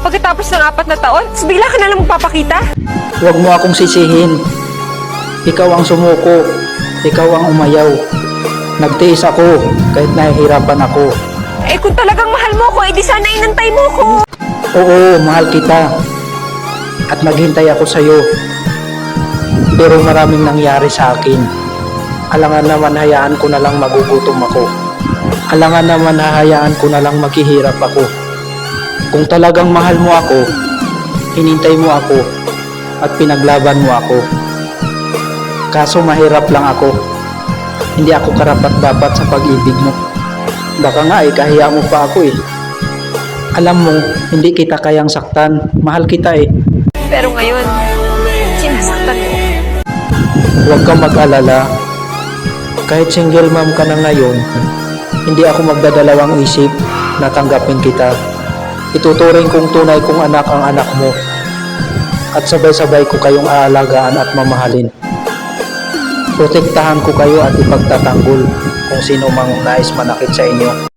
Pagkatapos ng apat na taon, bigla ka na lang magpapakita? Huwag mo akong sisihin. Ikaw ang sumuko. Ikaw ang umayaw. Nagtiis ako kahit nahihirapan ako. Eh kung talagang mahal mo ko, edi sana inantay mo ko. Oo, mahal kita. At naghintay ako sa'yo. Pero maraming nangyari sa akin. Alangan naman hayaan ko na lang magugutom ako. Alangan naman hahayaan ko na lang maghihirap ako. Kung talagang mahal mo ako, hinintay mo ako at pinaglaban mo ako. Kaso mahirap lang ako. Hindi ako karapat dapat sa pag-ibig mo. Baka nga eh, kahiya mo pa ako eh. Alam mo, hindi kita kayang saktan. Mahal kita eh. Pero ngayon, sinasaktan mo. Huwag kang mag-alala. Kahit single mom ka na ngayon, hindi ako magdadalawang isip na tanggapin kita. Ituturing kong tunay kong anak ang anak mo. At sabay-sabay ko kayong aalagaan at mamahalin. Protektahan ko kayo at ipagtatanggol kung sino mang nais manakit sa inyo.